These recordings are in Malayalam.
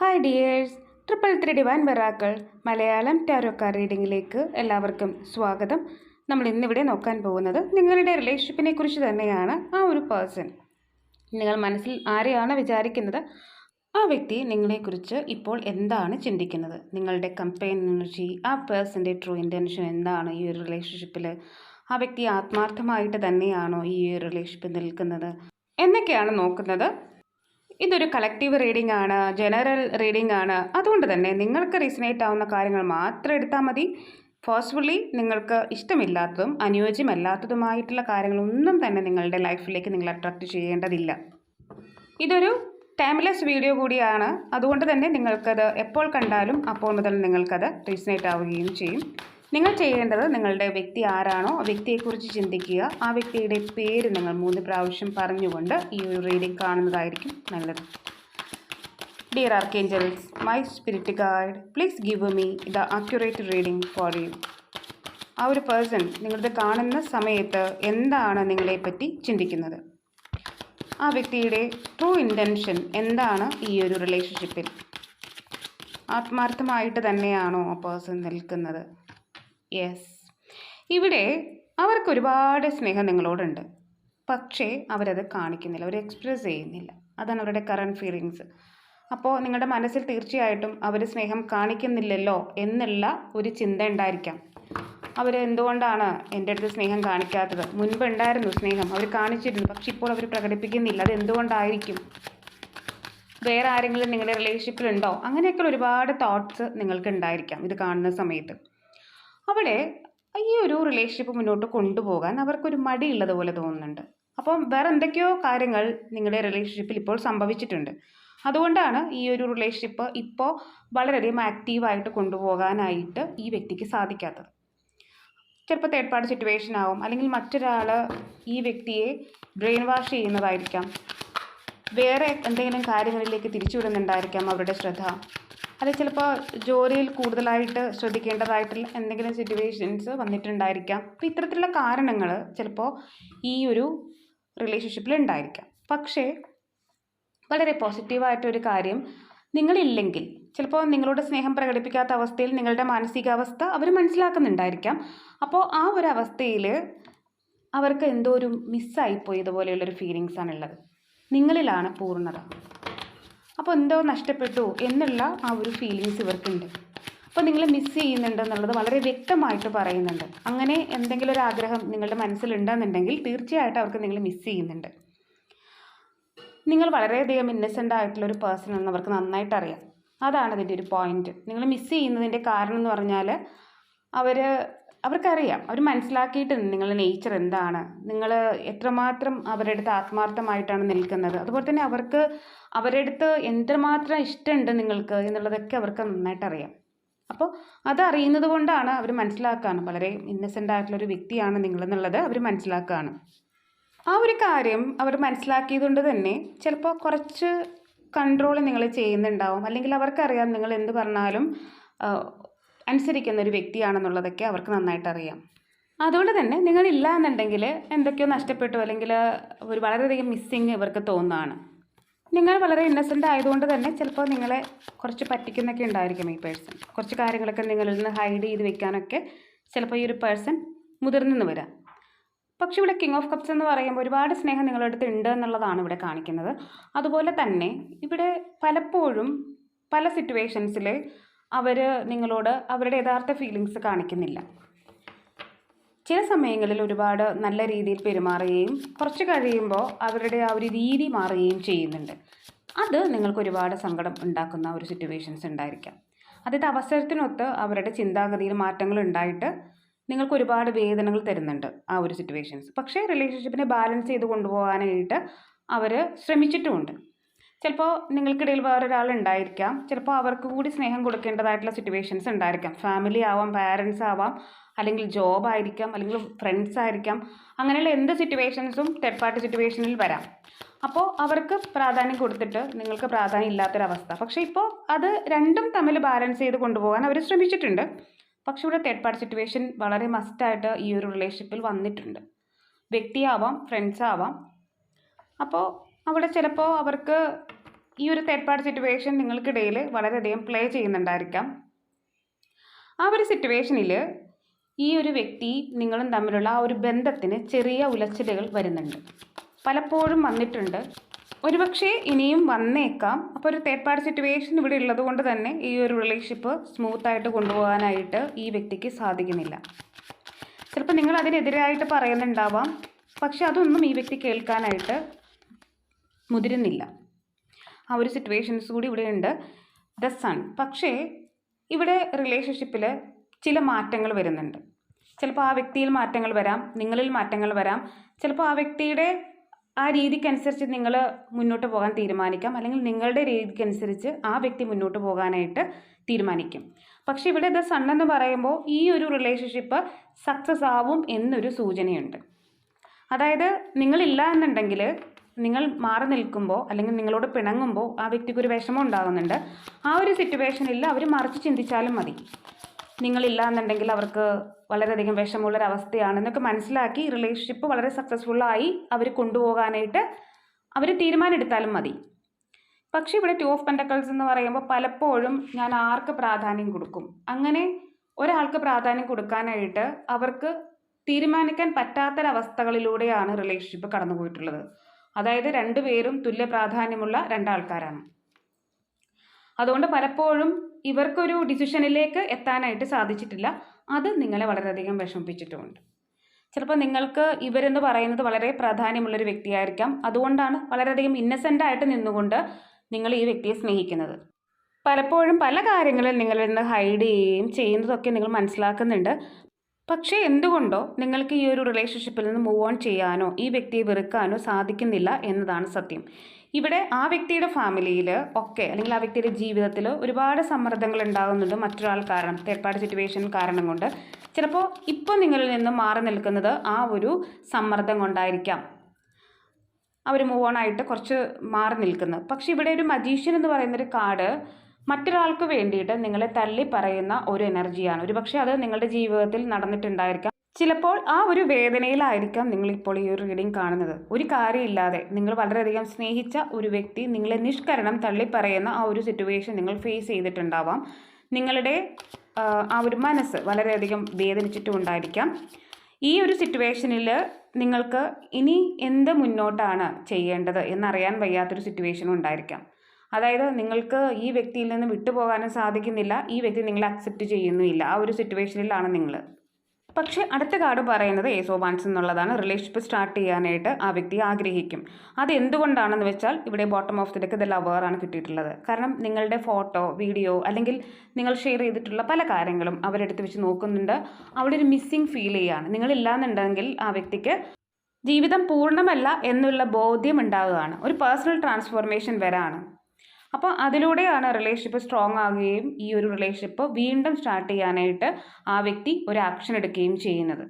Hi dears triple three divine വെറാക്കൾ Malayalam ടാരോക്കാർ റീഡിങ്ങിലേക്ക് എല്ലാവർക്കും സ്വാഗതം. നമ്മൾ ഇന്നിവിടെ നോക്കാൻ പോകുന്നത് നിങ്ങളുടെ റിലേഷൻഷിപ്പിനെ കുറിച്ച് തന്നെയാണ് ആ ഒരു പേഴ്സൺ നിങ്ങൾ മനസ്സിൽ ആരെയാണ് വിചാരിക്കുന്നത്? ആ വ്യക്തി നിങ്ങളെക്കുറിച്ച് ഇപ്പോൾ എന്താണ് ചിന്തിക്കുന്നത്? നിങ്ങളുടെ കമ്പൈൻ എനർജി ആ പേഴ്സന്റെ ട്രൂ ഇന്റൻഷൻ എന്താണ് ഈ ഒരു റിലേഷൻഷിപ്പിൽ ആ വ്യക്തി ആത്മാർത്ഥമായിട്ട് തന്നെയാണോ ഈ റിലേഷൻഷിപ്പ് നിൽക്കുന്നത്? എന്നൊക്കെയാണ് നോക്കുന്നത്. ഇതൊരു കളക്റ്റീവ് റീഡിംഗ് ആണ് ജനറൽ റീഡിംഗ് ആണ്. അതുകൊണ്ട് തന്നെ നിങ്ങൾക്ക് റീസണേറ്റ് ആവുന്ന കാര്യങ്ങൾ മാത്രം എടുത്താൽ മതി. ഫോഴ്സ്ഫുള്ളി നിങ്ങൾക്ക് ഇഷ്ടമില്ലാത്തതും അനുയോജ്യമല്ലാത്തതുമായിട്ടുള്ള കാര്യങ്ങളൊന്നും തന്നെ നിങ്ങളുടെ ലൈഫിലേക്ക് നിങ്ങൾ അട്രാക്റ്റ് ചെയ്യേണ്ടതില്ല. ഇതൊരു ടൈംലെസ് വീഡിയോ കൂടിയാണ്. അതുകൊണ്ട് തന്നെ നിങ്ങൾക്കത് എപ്പോൾ കണ്ടാലും അപ്പോൾ മുതൽ നിങ്ങൾക്കത് റീസണേറ്റ് ആവുകയും ചെയ്യും. നിങ്ങൾ ചെയ്യേണ്ടത് നിങ്ങളുടെ വ്യക്തി ആരാണോ വ്യക്തിയെക്കുറിച്ച് ചിന്തിക്കുക. ആ വ്യക്തിയുടെ പേര് നിങ്ങൾ മൂന്ന് പ്രാവശ്യം പറഞ്ഞുകൊണ്ട് ഈ ഒരു റീഡിംഗ് കാണുന്നതായിരിക്കും നല്ലത്. Dear archangels my spirit guide please give me the accurate reading for you ആ ഒരു പേഴ്സൺ നിങ്ങളുടെ കാണുന്ന സമയത്ത് എന്താണ് നിങ്ങളെപ്പറ്റി ചിന്തിക്കുന്നത്? ആ വ്യക്തിയുടെ ട്രൂ ഇന്റൻഷൻ എന്താണ് ഈ ഒരു റിലേഷൻഷിപ്പിൽ ആത്മാർത്ഥമായിട്ട് തന്നെയാണോ ആ പേഴ്സൺ നിൽക്കുന്നത്? യെസ് ഇവിടെ അവർക്ക് ഒരുപാട് സ്നേഹം നിങ്ങളോടുണ്ട്. പക്ഷേ അവരത് കാണിക്കുന്നില്ല. അവർ എക്സ്പ്രസ് ചെയ്യുന്നില്ല. അതാണ് അവരുടെ കറണ്ട് ഫീലിങ്സ് അപ്പോൾ നിങ്ങളുടെ മനസ്സിൽ തീർച്ചയായിട്ടും അവർ സ്നേഹം കാണിക്കുന്നില്ലല്ലോ എന്നുള്ള ഒരു ചിന്ത ഉണ്ടായിരിക്കാം. അവർ എന്തുകൊണ്ടാണ് എന്റെ അടുത്ത് സ്നേഹം കാണിക്കാത്തത്? മുൻപ് ഉണ്ടായിരുന്നു സ്നേഹം. അവർ കാണിച്ചിരുന്നു. പക്ഷെ ഇപ്പോൾ അവർ പ്രകടിപ്പിക്കുന്നില്ല. അത് എന്തുകൊണ്ടായിരിക്കും? വേറെ ആരെങ്കിലും നിങ്ങളുടെ റിലേഷൻഷിപ്പിലുണ്ടോ അങ്ങനെയൊക്കെ ഒരുപാട് തോട്ട്സ് നിങ്ങൾക്ക് ഉണ്ടായിരിക്കാം ഇത് കാണുന്ന സമയത്ത്. അവിടെ ഈ ഒരു റിലേഷൻഷിപ്പ് മുന്നോട്ട് കൊണ്ടുപോകാൻ അവർക്കൊരു മടിയുള്ളതുപോലെ തോന്നുന്നുണ്ട്. അപ്പം വേറെ എന്തൊക്കെയോ കാര്യങ്ങൾ നിങ്ങളുടെ റിലേഷൻഷിപ്പിൽ ഇപ്പോൾ സംഭവിച്ചിട്ടുണ്ട്. അതുകൊണ്ടാണ് ഈ ഒരു റിലേഷൻഷിപ്പ് ഇപ്പോൾ വളരെയധികം ആക്റ്റീവായിട്ട് കൊണ്ടുപോകാനായിട്ട് ഈ വ്യക്തിക്ക് സാധിക്കാത്തത്. ചിലപ്പോൾ തേർഡ് പാർട്ടി സിറ്റുവേഷൻ ആവും. അല്ലെങ്കിൽ മറ്റൊരാൾ ഈ വ്യക്തിയെ ബ്രെയിൻ വാഷ് ചെയ്യുന്നതായിരിക്കാം. വേറെ എന്തെങ്കിലും കാര്യങ്ങളിലേക്ക് തിരിച്ചുവിടുന്നുണ്ടായിരിക്കാം അവരുടെ ശ്രദ്ധ. അത് ചിലപ്പോൾ ജോലിയിൽ കൂടുതലായിട്ട് ശ്രദ്ധിക്കേണ്ടതായിട്ടുള്ള എന്തെങ്കിലും സിറ്റുവേഷൻസ് വന്നിട്ടുണ്ടായിരിക്കാം. അപ്പോൾ ഇത്തരത്തിലുള്ള കാരണങ്ങൾ ചിലപ്പോൾ ഈ ഒരു റിലേഷൻഷിപ്പിൽ ഉണ്ടായിരിക്കാം. പക്ഷേ വളരെ പോസിറ്റീവായിട്ടൊരു കാര്യം നിങ്ങളില്ലെങ്കിൽ ചിലപ്പോൾ നിങ്ങളോട് സ്നേഹം പ്രകടിപ്പിക്കാത്ത അവസ്ഥയിൽ നിങ്ങളുടെ മാനസികാവസ്ഥ അവർ മനസ്സിലാക്കുന്നുണ്ടായിരിക്കാം. അപ്പോൾ ആ ഒരു അവസ്ഥയിൽ അവർക്ക് എന്തോ ഒരു മിസ്സായിപ്പോയതുപോലെയുള്ളൊരു ഫീലിങ്സ് ഫീലിങ്സാണുള്ളത് നിങ്ങളിലാണ് പൂർണത. അപ്പോൾ എന്തോ നഷ്ടപ്പെട്ടു എന്നുള്ള ആ ഒരു ഫീലിങ്സ് ഇവർക്കുണ്ട്. അപ്പോൾ നിങ്ങൾ മിസ് ചെയ്യുന്നുണ്ടെന്നുള്ളത് വളരെ വ്യക്തമായിട്ട് പറയുന്നുണ്ട്. അങ്ങനെ എന്തെങ്കിലും ഒരു ആഗ്രഹം നിങ്ങളുടെ മനസ്സിലുണ്ടെന്നുണ്ടെങ്കിൽ തീർച്ചയായിട്ടും അവർക്ക് നിങ്ങൾ മിസ് ചെയ്യുന്നുണ്ട്. നിങ്ങൾ വളരെയധികം ഇന്നസെന്റ് ആയിട്ടുള്ള ഒരു പേഴ്സൺ എന്ന് അവർക്ക് നന്നായിട്ട് അറിയാം. അതാണ് ഇതിന്റെ ഒരു പോയിന്റ് നിങ്ങൾ മിസ് ചെയ്യുന്നതിന്റെ കാരണം എന്ന് പറഞ്ഞാൽ അവർ അവർക്കറിയാം. അവർ മനസ്സിലാക്കിയിട്ടുണ്ട് നിങ്ങളുടെ നേച്ചർ എന്താണ്. നിങ്ങൾ എത്രമാത്രം അവരുടെ അടുത്ത് ആത്മാർത്ഥമായിട്ടാണ് നിൽക്കുന്നത്. അതുപോലെ തന്നെ അവർക്ക് അവരുടെ അടുത്ത് എന്തുമാത്രം ഇഷ്ടമുണ്ട് നിങ്ങൾക്ക് എന്നുള്ളതൊക്കെ അവർക്ക് നന്നായിട്ട് അറിയാം അപ്പോൾ അതറിയുന്നത് കൊണ്ടാണ് അവർ മനസ്സിലാക്കുകയാണ് വളരെ ഇന്നസെന്റ് ആയിട്ടുള്ള ഒരു വ്യക്തിയാണ് നിങ്ങളെന്നുള്ളത് അവർ മനസ്സിലാക്കുകയാണ് ആ ഒരു കാര്യം അവർ മനസ്സിലാക്കിയതുകൊണ്ട് തന്നെ ചിലപ്പോൾ കുറച്ച് കൺട്രോൾ നിങ്ങൾ ചെയ്യുന്നുണ്ടാവും. അല്ലെങ്കിൽ അവർക്കറിയാം നിങ്ങൾ എന്ത് പറഞ്ഞാലും അനുസരിക്കുന്ന ഒരു വ്യക്തിയാണെന്നുള്ളതൊക്കെ അവർക്ക് നന്നായിട്ട് അറിയാം അതുകൊണ്ട് തന്നെ നിങ്ങളില്ല എന്നുണ്ടെങ്കിൽ എന്തൊക്കെയോ നഷ്ടപ്പെട്ടു അല്ലെങ്കിൽ ഒരു വളരെയധികം മിസ്സിങ് ഇവർക്ക് തോന്നുന്നതാണ് നിങ്ങൾ വളരെ ഇന്നസെന്റ് ആയതുകൊണ്ട് തന്നെ ചിലപ്പോൾ നിങ്ങളെ കുറച്ച് പറ്റിക്കുന്നൊക്കെ ഉണ്ടായിരിക്കും ഈ പേഴ്സൺ കുറച്ച് കാര്യങ്ങളൊക്കെ നിങ്ങളിൽ നിന്ന് ഹൈഡ് ചെയ്ത് വെക്കാനൊക്കെ ചിലപ്പോൾ ഈ ഒരു പേഴ്സൺ മുതിർന്നു വരാം. പക്ഷെ ഇവിടെ കിങ് ഓഫ് കപ്സ് എന്ന് പറയുമ്പോൾ ഒരുപാട് സ്നേഹം നിങ്ങളുടെ അടുത്ത് ഉണ്ട് എന്നുള്ളതാണ് ഇവിടെ കാണിക്കുന്നത്. അതുപോലെ തന്നെ ഇവിടെ പലപ്പോഴും പല സിറ്റുവേഷൻസിൽ അവർ നിങ്ങളോട് അവരുടെ യഥാർത്ഥ ഫീലിങ്സ് കാണിക്കുന്നില്ല. ചില സമയങ്ങളിൽ ഒരുപാട് നല്ല രീതിയിൽ പെരുമാറുകയും കുറച്ച് കഴിയുമ്പോൾ അവരുടെ ആ ഒരു രീതി മാറുകയും ചെയ്യുന്നുണ്ട്. അത് നിങ്ങൾക്ക് ഒരുപാട് സങ്കടം ഉണ്ടാക്കുന്ന ഒരു സിറ്റുവേഷൻസ് ഉണ്ടായിരിക്കാം. അതായത് അവസരത്തിനൊത്ത് അവരുടെ ചിന്താഗതിയിൽ മാറ്റങ്ങൾ ഉണ്ടായിട്ട് നിങ്ങൾക്ക് ഒരുപാട് വേദനകൾ തരുന്നുണ്ട് ആ ഒരു സിറ്റുവേഷൻസ് പക്ഷേ റിലേഷൻഷിപ്പിനെ ബാലൻസ് ചെയ്ത് കൊണ്ടുപോകാനായിട്ട് അവർ ശ്രമിച്ചിട്ടുമുണ്ട്. ചിലപ്പോൾ നിങ്ങൾക്കിടയിൽ വേറൊരാൾ ഉണ്ടായിരിക്കാം ചിലപ്പോൾ അവർക്ക് കൂടി സ്നേഹം കൊടുക്കേണ്ടതായിട്ടുള്ള സിറ്റുവേഷൻസ് ഉണ്ടായിരിക്കാം. ഫാമിലി ആവാം പാരൻസ് ആവാം അല്ലെങ്കിൽ ജോബ് ആയിരിക്കാം അല്ലെങ്കിൽ ഫ്രണ്ട്സ് ആയിരിക്കാം. അങ്ങനെയുള്ള എന്ത് സിറ്റുവേഷൻസും തേർഡ് പാർട്ടി സിറ്റുവേഷനിൽ വരാം. അപ്പോൾ അവർക്ക് പ്രാധാന്യം കൊടുത്തിട്ട് നിങ്ങൾക്ക് പ്രാധാന്യം ഇല്ലാത്തൊരവസ്ഥ. പക്ഷേ ഇപ്പോൾ അത് രണ്ടും തമ്മിൽ ബാലൻസ് ചെയ്ത് കൊണ്ടുപോകാൻ അവർ ശ്രമിച്ചിട്ടുണ്ട്. പക്ഷേ ഇവിടെ തേർഡ് പാർട്ടി സിറ്റുവേഷൻ വളരെ മസ്റ്റായിട്ട് ഈ ഒരു റിലേഷൻഷിപ്പിൽ വന്നിട്ടുണ്ട്. വ്യക്തിയാവാം ഫ്രണ്ട്സ് ആവാം. അപ്പോൾ അവിടെ ചിലപ്പോൾ അവർക്ക് ഈ ഒരു തേർഡ് പാർട്ടി സിറ്റുവേഷൻ നിങ്ങൾക്കിടയിൽ വളരെയധികം പ്ലേ ചെയ്യുന്നുണ്ടായിരിക്കാം. ആ ഒരു സിറ്റുവേഷനിൽ ഈ ഒരു വ്യക്തി നിങ്ങളും തമ്മിലുള്ള ആ ഒരു ബന്ധത്തിന് ചെറിയ ഉലച്ചിലുകൾ വരുന്നുണ്ട്. പലപ്പോഴും വന്നിട്ടുണ്ട്. ഒരുപക്ഷെ ഇനിയും വന്നേക്കാം. അപ്പോൾ ഒരു തേർഡ് പാർട്ടി സിറ്റുവേഷൻ ഇവിടെ ഉള്ളത് കൊണ്ട് തന്നെ ഈ ഒരു റിലേഷൻഷിപ്പ് സ്മൂത്തായിട്ട് കൊണ്ടുപോകാനായിട്ട് ഈ വ്യക്തിക്ക് സാധിക്കുന്നില്ല. ചിലപ്പോൾ നിങ്ങൾ അതിനെതിരായിട്ട് പറയുന്നുണ്ടാവാം. പക്ഷെ അതൊന്നും ഈ വ്യക്തി കേൾക്കാനായിട്ട് മുതിരുന്നില്ല. ആ ഒരു സിറ്റുവേഷൻസ് കൂടി ഇവിടെ ഉണ്ട്. ദ സൺ പക്ഷേ ഇവിടെ റിലേഷൻഷിപ്പിൽ ചില മാറ്റങ്ങൾ വരുന്നുണ്ട്. ചിലപ്പോൾ ആ വ്യക്തിയിൽ മാറ്റങ്ങൾ വരാം നിങ്ങളിൽ മാറ്റങ്ങൾ വരാം. ചിലപ്പോൾ ആ വ്യക്തിയുടെ ആ രീതിക്കനുസരിച്ച് നിങ്ങൾ മുന്നോട്ട് പോകാൻ തീരുമാനിക്കാം. അല്ലെങ്കിൽ നിങ്ങളുടെ രീതിക്കനുസരിച്ച് ആ വ്യക്തി മുന്നോട്ട് പോകാനായിട്ട് തീരുമാനിക്കും. പക്ഷേ ഇവിടെ ദ സൺ എന്ന് പറയുമ്പോൾ ഈ ഒരു റിലേഷൻഷിപ്പ് സക്സസ് ആവും എന്നൊരു സൂചനയുണ്ട്. അതായത് നിങ്ങളില്ല എന്നുണ്ടെങ്കിൽ നിങ്ങൾ മാറി നിൽക്കുമ്പോൾ അല്ലെങ്കിൽ നിങ്ങളോട് പിണങ്ങുമ്പോൾ ആ വ്യക്തിക്ക് ഒരു വിഷമം ഉണ്ടാകുന്നുണ്ട്. ആ ഒരു സിറ്റുവേഷനിൽ അവർ മറിച്ച് ചിന്തിച്ചാലും മതി. നിങ്ങളില്ല എന്നുണ്ടെങ്കിൽ അവർക്ക് വളരെയധികം വിഷമമുള്ളൊരവസ്ഥയാണ് എന്നൊക്കെ മനസ്സിലാക്കി റിലേഷൻഷിപ്പ് വളരെ സക്സസ്ഫുള്ളായി അവർ കൊണ്ടുപോകാനായിട്ട് അവർ തീരുമാനമെടുത്താലും മതി. പക്ഷേ ഇവിടെ ടു ഓഫ് പെന്റക്കൾസ് എന്ന് പറയുമ്പോൾ പലപ്പോഴും ഞാൻ ആർക്ക് പ്രാധാന്യം കൊടുക്കും? അങ്ങനെ ഒരാൾക്ക് പ്രാധാന്യം കൊടുക്കാനായിട്ട് അവർക്ക് തീരുമാനിക്കാൻ പറ്റാത്തൊരവസ്ഥകളിലൂടെയാണ് റിലേഷൻഷിപ്പ് കടന്നു പോയിട്ടുള്ളത് അതായത് രണ്ടുപേരും തുല്യ പ്രാധാന്യമുള്ള രണ്ടാൾക്കാരാണ്. അതുകൊണ്ട് പലപ്പോഴും ഇവർക്കൊരു ഡിസിഷനിലേക്ക് എത്താനായിട്ട് സാധിച്ചിട്ടില്ല. അത് നിങ്ങളെ വളരെയധികം വിഷമിപ്പിച്ചിട്ടുമുണ്ട്. ചിലപ്പോൾ നിങ്ങൾക്ക് ഇവരെന്ന് പറയുന്നത് വളരെ പ്രാധാന്യമുള്ളൊരു വ്യക്തിയായിരിക്കാം. അതുകൊണ്ടാണ് വളരെയധികം ഇന്നസെന്റ് ആയിട്ട് നിന്നുകൊണ്ട് നിങ്ങൾ ഈ വ്യക്തിയെ സ്നേഹിക്കുന്നത്. പലപ്പോഴും പല കാര്യങ്ങളിൽ നിങ്ങളിൽ നിന്ന് ഹൈഡ് ചെയ്യുകയും ചെയ്യുന്നതൊക്കെ നിങ്ങൾ മനസ്സിലാക്കുന്നുണ്ട്. പക്ഷേ എന്തുകൊണ്ടോ നിങ്ങൾക്ക് ഈ ഒരു റിലേഷൻഷിപ്പിൽ നിന്ന് മൂവ് ഓൺ ചെയ്യാനോ ഈ വ്യക്തിയെ വെറുക്കാനോ സാധിക്കുന്നില്ല എന്നതാണ് സത്യം. ഇവിടെ ആ വ്യക്തിയുടെ ഫാമിലിയിൽ ഒക്കെ അല്ലെങ്കിൽ ആ വ്യക്തിയുടെ ജീവിതത്തിൽ ഒരുപാട് സമ്മർദ്ദങ്ങൾ ഉണ്ടാകുന്നുണ്ട് മറ്റൊരാൾ കാരണം തേർഡ് പാർട്ടി സിറ്റുവേഷൻ കാരണം കൊണ്ട്. ചിലപ്പോൾ ഇപ്പോൾ നിങ്ങളിൽ നിന്ന് മാറി നിൽക്കുന്നത് ആ ഒരു സമ്മർദ്ദം കൊണ്ടായിരിക്കാം അവർ മൂവ് ഓൺ ആയിട്ട് കുറച്ച് മാറി നിൽക്കുന്നത്. പക്ഷേ ഇവിടെ ഒരു മജീഷ്യൻ എന്ന് പറയുന്നൊരു കാർഡ് മറ്റൊരാൾക്ക് വേണ്ടിയിട്ട് നിങ്ങളെ തള്ളി പറയുന്ന ഒരു എനർജിയാണ്. ഒരു പക്ഷേ അത് നിങ്ങളുടെ ജീവിതത്തിൽ നടന്നിട്ടുണ്ടായിരിക്കാം. ചിലപ്പോൾ ആ ഒരു വേദനയിലായിരിക്കാം നിങ്ങളിപ്പോൾ ഈ ഒരു റീഡിംഗ് കാണുന്നത്. ഒരു കാര്യമില്ലാതെ നിങ്ങൾ വളരെയധികം സ്നേഹിച്ച ഒരു വ്യക്തി നിങ്ങളെ നിഷ്കരണം തള്ളിപ്പറയുന്ന ആ ഒരു സിറ്റുവേഷൻ നിങ്ങൾ ഫേസ് ചെയ്തിട്ടുണ്ടാവാം. നിങ്ങളുടെ ആ ഒരു മനസ്സ് വളരെയധികം വേദനിച്ചിട്ടുമുണ്ടായിരിക്കാം ഈ ഒരു സിറ്റുവേഷനിൽ നിങ്ങൾക്ക് ഇനി എന്ത് മുന്നോട്ടാണ് ചെയ്യേണ്ടത് എന്നറിയാൻ വയ്യാത്തൊരു സിറ്റുവേഷനും ഉണ്ടായിരിക്കാം. അതായത് നിങ്ങൾക്ക് ഈ വ്യക്തിയിൽ നിന്ന് വിട്ടുപോകാനും സാധിക്കുന്നില്ല. ഈ വ്യക്തി നിങ്ങളെ അക്സെപ്റ്റ് ചെയ്യുന്നുമില്ല. ആ ഒരു സിറ്റുവേഷനിലാണ് നിങ്ങൾ പക്ഷെ അടുത്ത കാർഡ് പറയുന്നത് ഏസോ എന്നുള്ളതാണ്. റിലേഷൻഷിപ്പ് സ്റ്റാർട്ട് ചെയ്യാനായിട്ട് ആ വ്യക്തി ആഗ്രഹിക്കും. അത് എന്തുകൊണ്ടാണെന്ന് വെച്ചാൽ ഇവിടെ bottom of the deck the ലവറാണ് കിട്ടിയിട്ടുള്ളത്. കാരണം നിങ്ങളുടെ ഫോട്ടോ വീഡിയോ അല്ലെങ്കിൽ നിങ്ങൾ ഷെയർ ചെയ്തിട്ടുള്ള പല കാര്യങ്ങളും അവരെടുത്ത് വെച്ച് നോക്കുന്നുണ്ട്. അവിടെ ഒരു മിസ്സിങ് ഫീൽ ചെയ്യുകയാണ് നിങ്ങളില്ലാന്നുണ്ടെങ്കിൽ ആ വ്യക്തിക്ക് ജീവിതം പൂർണമല്ല എന്നുള്ള ബോധ്യം ഉണ്ടാവുകയാണ്. ഒരു പേഴ്സണൽ ട്രാൻസ്ഫോർമേഷൻ വരാണ് അപ്പോൾ അതിലൂടെയാണ് റിലേഷൻഷിപ്പ് സ്ട്രോങ് ആകുകയും ഈ ഒരു റിലേഷൻഷിപ്പ് വീണ്ടും സ്റ്റാർട്ട് ചെയ്യാനായിട്ട് ആ വ്യക്തി ഒരു ആക്ഷൻ എടുക്കുകയും ചെയ്യുന്നത്.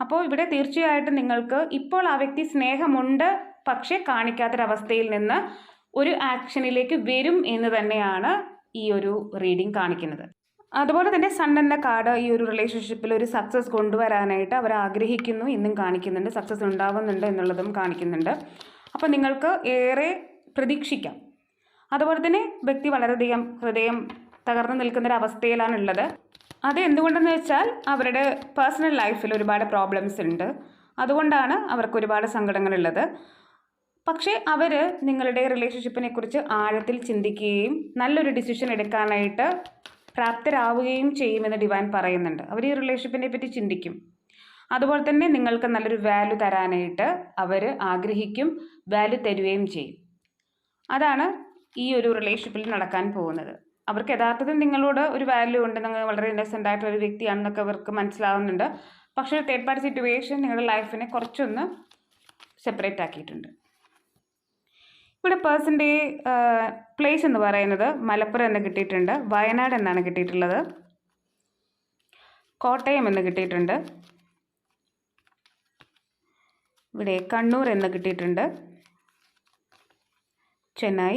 അപ്പോൾ ഇവിടെ തീർച്ചയായിട്ടും നിങ്ങൾക്ക് ഇപ്പോൾ ആ വ്യക്തി സ്നേഹമുണ്ട് പക്ഷേ കാണിക്കാത്തൊരവസ്ഥയിൽ നിന്ന് ഒരു ആക്ഷനിലേക്ക് വരും എന്ന് തന്നെയാണ് ഈ ഒരു റീഡിംഗ് കാണിക്കുന്നത്. അതുപോലെ തന്നെ സൺ എന്ന കാർഡ് ഈ ഒരു റിലേഷൻഷിപ്പിൽ ഒരു സക്സസ് കൊണ്ടുവരാനായിട്ട് അവർ ആഗ്രഹിക്കുന്നു എന്നും കാണിക്കുന്നുണ്ട് സക്സസ് ഉണ്ടാവുന്നുണ്ട് എന്നുള്ളതും കാണിക്കുന്നുണ്ട്. അപ്പോൾ നിങ്ങൾക്ക് ഏറെ പ്രതീക്ഷിക്കാം. അതുപോലെ തന്നെ വ്യക്തി വളരെയധികം ഹൃദയം തകർന്നു നിൽക്കുന്ന ഒരു അവസ്ഥയിലാണുള്ളത് അത് എന്തുകൊണ്ടെന്ന് വെച്ചാൽ അവരുടെ പേഴ്സണൽ ലൈഫിൽ ഒരുപാട് പ്രോബ്ലംസ് ഉണ്ട്. അതുകൊണ്ടാണ് അവർക്ക് ഒരുപാട് സങ്കടങ്ങളുള്ളത്. പക്ഷേ അവർ നിങ്ങളുടെ റിലേഷൻഷിപ്പിനെ കുറിച്ച് ആഴത്തിൽ ചിന്തിക്കുകയും നല്ലൊരു ഡിസിഷൻ എടുക്കാനായിട്ട് പ്രാപ്തരാവുകയും ചെയ്യുമെന്ന് ഡിവൈൻ പറയുന്നുണ്ട്. അവർ ഈ റിലേഷൻഷിപ്പിനെ പറ്റി ചിന്തിക്കും. അതുപോലെ തന്നെ നിങ്ങൾക്ക് നല്ലൊരു വാല്യൂ തരാനായിട്ട് അവർ ആഗ്രഹിക്കും വാല്യൂ തരുകയും ചെയ്യും. അതാണ് ഈ ഒരു റിലേഷൻഷിപ്പിൽ നടക്കാൻ പോകുന്നത്. അവർക്ക് യഥാർത്ഥത്തിൽ നിങ്ങളോട് ഒരു വാല്യൂ ഉണ്ട് നിങ്ങൾ വളരെ ഇന്നസെന്റ് ആയിട്ടുള്ള ഒരു വ്യക്തിയാണെന്നൊക്കെ അവർക്ക് മനസ്സിലാവുന്നുണ്ട്. പക്ഷേ തേർഡ് പാർട്ടി സിറ്റുവേഷൻ നിങ്ങളുടെ ലൈഫിനെ കുറച്ചൊന്ന് സെപ്പറേറ്റ് ആക്കിയിട്ടുണ്ട്. ഇവിടെ പേഴ്സന്റെ പ്ലേസ് എന്ന് പറയുന്നത് മലപ്പുറം എന്ന് കിട്ടിയിട്ടുണ്ട് വയനാട് എന്നാണ് കിട്ടിയിട്ടുള്ളത് കോട്ടയം എന്ന് കിട്ടിയിട്ടുണ്ട് ഇവിടെ കണ്ണൂർ എന്ന് കിട്ടിയിട്ടുണ്ട് ചെന്നൈ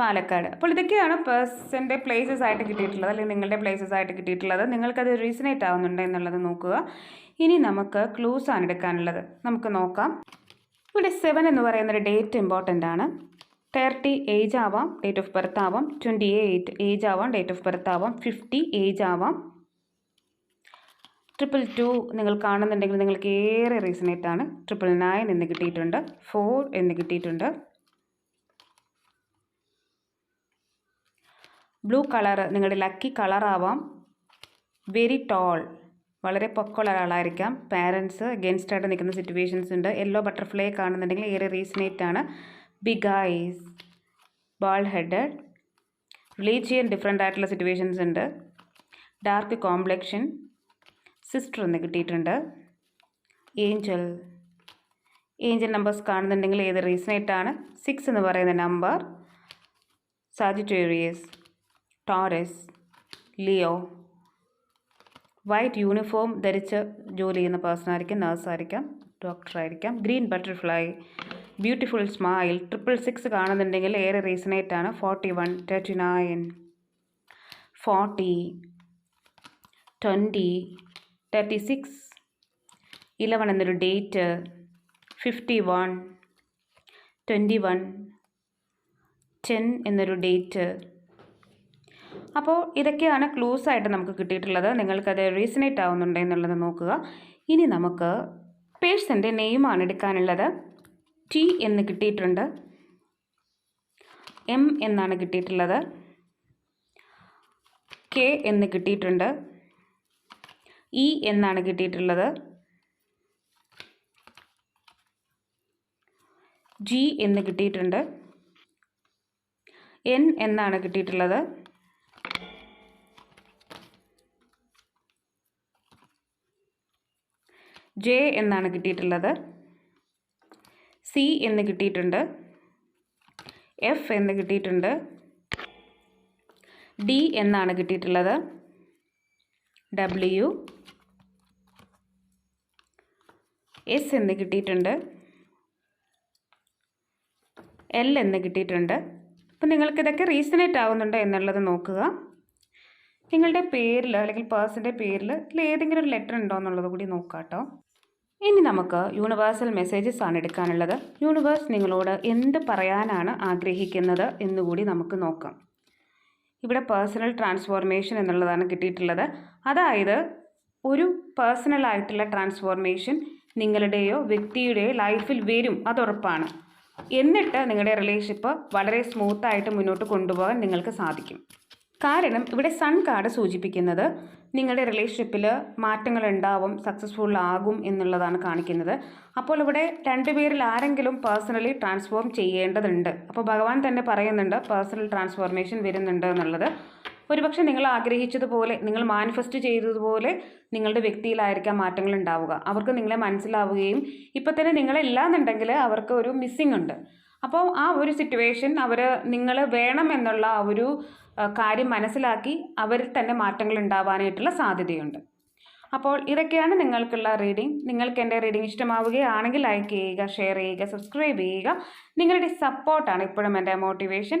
പാലക്കാട്. അപ്പോൾ ഇതൊക്കെയാണ് പേഴ്സന്റെ പ്ലേസസ് ആയിട്ട് കിട്ടിയിട്ടുള്ളത് അല്ലെങ്കിൽ നിങ്ങളുടെ പ്ലേസസ് ആയിട്ട് കിട്ടിയിട്ടുള്ളത്. നിങ്ങൾക്കത് റീസണേറ്റ് ആവുന്നുണ്ടോ എന്നുള്ളത് നോക്കുക. ഇനി നമുക്ക് ക്ലൂസ് ആണ് എടുക്കാനുള്ളത്. നമുക്ക് നോക്കാം. ഇവിടെ സെവൻ എന്ന് പറയുന്നൊരു ഡേറ്റ് ഇമ്പോർട്ടന്റ് ആണ്. തേർട്ടി ഏജ് ആവാം ഡേറ്റ് ഓഫ് ബർത്ത് ആവാം. ട്വന്റി എയ്റ്റ് ഏജ് ആവാം ഡേറ്റ് ഓഫ് ബർത്ത് ആവാം. ഫിഫ്റ്റി ഏജ് ആവാം. ട്രിപ്പിൾ ടു നിങ്ങൾ കാണുന്നുണ്ടെങ്കിൽ നിങ്ങൾക്ക് ഏറെ റീസണേറ്റ് ആണ്. ട്രിപ്പിൾ നയൻ എന്ന് കിട്ടിയിട്ടുണ്ട്. ഫോർ എന്ന് കിട്ടിയിട്ടുണ്ട്. കളർ നിങ്ങളുടെ ലക്കി കളറാവാം വെരി ടോൾ വളരെ പൊക്കമുള്ള ഒരാളായിരിക്കാം. പാരൻസ് അഗെയിൻസ്റ്റ് ആയിട്ട് നിൽക്കുന്ന സിറ്റുവേഷൻസ് ഉണ്ട്. യെല്ലോ ബട്ടർഫ്ലൈ കാണുന്നുണ്ടെങ്കിൽ ഏറെ റീസണേറ്റ് ആണ് big eyes ball headed religion different ആയിട്ടുള്ള സിറ്റുവേഷൻസ് ഉണ്ട്. ഡാർക്ക് കോംപ്ലക്ഷൻ സിസ്റ്റർ എന്ന് കിട്ടിയിട്ടുണ്ട്. ഏഞ്ചൽ ഏഞ്ചൽ നമ്പേഴ്സ് കാണുന്നുണ്ടെങ്കിൽ ഏത് റീസണേറ്റ് ആണ് സിക്സ് എന്ന് പറയുന്ന number Sagittarius Taurus Leo. White uniform ധരിച്ച് ജോലി ചെയ്യുന്ന പേഴ്സൺ ആയിരിക്കാം നേഴ്സായിരിക്കാം ഡോക്ടറായിരിക്കാം green butterfly beautiful smile triple six കാണുന്നുണ്ടെങ്കിൽ ഏറെ റീസണേറ്റ് ആണ്. Forty one thirty nine. Forty twenty thirty six. Eleven എന്നൊരു date fifty one twenty one. Ten എന്നൊരു ഡേറ്റ് അപ്പോൾ ഇതൊക്കെയാണ് ക്ലൂസ് ആയിട്ട് നമുക്ക് കിട്ടിയിട്ടുള്ളത്. നിങ്ങൾക്കത് റീസണേറ്റ് ആവുന്നുണ്ടോ എന്നുള്ളത് നോക്കുക. ഇനി നമുക്ക് പേഴ്സന്റെ നെയിമാണ് എടുക്കാനുള്ളത്. ടി എന്ന് കിട്ടിയിട്ടുണ്ട്. എം എന്നാണ് കിട്ടിയിട്ടുള്ളത്. കെ എന്ന് കിട്ടിയിട്ടുണ്ട്. ഇ എന്നാണ് കിട്ടിയിട്ടുള്ളത്. ജി എന്ന് കിട്ടിയിട്ടുണ്ട്. എൻ എന്നാണ് കിട്ടിയിട്ടുള്ളത്. ജെ എന്നാണ് കിട്ടിയിട്ടുള്ളത്. സി എന്ന് കിട്ടിയിട്ടുണ്ട്. എഫ് എന്ന് കിട്ടിയിട്ടുണ്ട്. ഡി എന്നാണ് കിട്ടിയിട്ടുള്ളത്. ഡബ്ല്യു എസ് എന്ന് കിട്ടിയിട്ടുണ്ട്. എൽ എന്ന് കിട്ടിയിട്ടുണ്ട്. അപ്പം നിങ്ങൾക്കിതൊക്കെ റീസണേറ്റ് ആവുന്നുണ്ടോ എന്നുള്ളത് നോക്കുക. നിങ്ങളുടെ പേരിൽ അല്ലെങ്കിൽ പേഴ്സന്റെ പേരിൽ ഇതിൽ ഏതെങ്കിലും ഒരു ലെറ്റർ ഉണ്ടോ എന്നുള്ളത് കൂടി നോക്കാം കേട്ടോ ഇനി നമുക്ക് യൂണിവേഴ്സൽ മെസ്സേജസ് ആണ് എടുക്കാനുള്ളത്. യൂണിവേഴ്സ് നിങ്ങളോട് എന്ത് പറയാനാണ് ആഗ്രഹിക്കുന്നത് എന്നുകൂടി നമുക്ക് നോക്കാം. ഇവിടെ പേഴ്സണൽ ട്രാൻസ്ഫോർമേഷൻ എന്നുള്ളതാണ് കിട്ടിയിട്ടുള്ളത്. അതായത് ഒരു പേഴ്സണലായിട്ടുള്ള ട്രാൻസ്ഫോർമേഷൻ നിങ്ങളുടെയോ വ്യക്തിയുടെയോ ലൈഫിൽ വരും അതുറപ്പാണ് എന്നിട്ട് നിങ്ങളുടെ റിലേഷൻഷിപ്പ് വളരെ സ്മൂത്തായിട്ട് മുന്നോട്ട് കൊണ്ടുപോകാൻ നിങ്ങൾക്ക് സാധിക്കും. കാരണം ഇവിടെ സൺ കാർഡ് സൂചിപ്പിക്കുന്നത് നിങ്ങളുടെ റിലേഷൻഷിപ്പിൽ മാറ്റങ്ങൾ ഉണ്ടാവും സക്സസ്ഫുൾ ആകും എന്നുള്ളതാണ് കാണിക്കുന്നത്. അപ്പോൾ ഇവിടെ രണ്ടുപേരിൽ ആരെങ്കിലും പേഴ്സണലി ട്രാൻസ്ഫോം ചെയ്യേണ്ടതുണ്ട്. അപ്പോൾ ഭഗവാൻ തന്നെ പറയുന്നുണ്ട് പേഴ്സണൽ ട്രാൻസ്ഫോർമേഷൻ വരുന്നുണ്ട് എന്നുള്ളത്. ഒരുപക്ഷെ നിങ്ങൾ ആഗ്രഹിച്ചതുപോലെ നിങ്ങൾ മാനിഫെസ്റ്റ് ചെയ്തതുപോലെ നിങ്ങളുടെ വ്യക്തിയിലായിരിക്കാം മാറ്റങ്ങൾ ഉണ്ടാവുക അവർക്ക് നിങ്ങളെ മനസ്സിലാവുകയും ഇപ്പം തന്നെ നിങ്ങളില്ലാന്നുണ്ടെങ്കിൽ അവർക്ക് ഒരു മിസ്സിംഗ് ഉണ്ട്. അപ്പോൾ ആ ഒരു സിറ്റുവേഷൻ അവർ നിങ്ങൾ വേണം എന്നുള്ള ആ ഒരു കാര്യം മനസ്സിലാക്കി അവരിൽ തന്നെ മാറ്റങ്ങൾ ഉണ്ടാവാനായിട്ടുള്ള സാധ്യതയുണ്ട്. അപ്പോൾ ഇതൊക്കെയാണ് നിങ്ങൾക്കുള്ള റീഡിംഗ് നിങ്ങൾക്ക് എന്റെ റീഡിംഗ് ഇഷ്ടമാവുകയാണെങ്കിൽ ലൈക്ക് ചെയ്യുക ഷെയർ ചെയ്യുക സബ്സ്ക്രൈബ് ചെയ്യുക. നിങ്ങളുടെ സപ്പോർട്ടാണ് ഇപ്പോഴും എന്റെ മോട്ടിവേഷൻ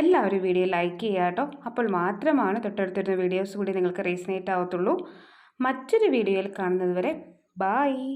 എല്ലാവരും വീഡിയോ ലൈക്ക് ചെയ്യുക കേട്ടോ. അപ്പോൾ മാത്രമാണ് തൊട്ടടുത്തിരുന്ന വീഡിയോസ് കൂടി നിങ്ങൾക്ക് റീസണേറ്റ് ആവത്തുള്ളൂ. മറ്റൊരു വീഡിയോയിൽ കാണുന്നതുവരെ ബായ്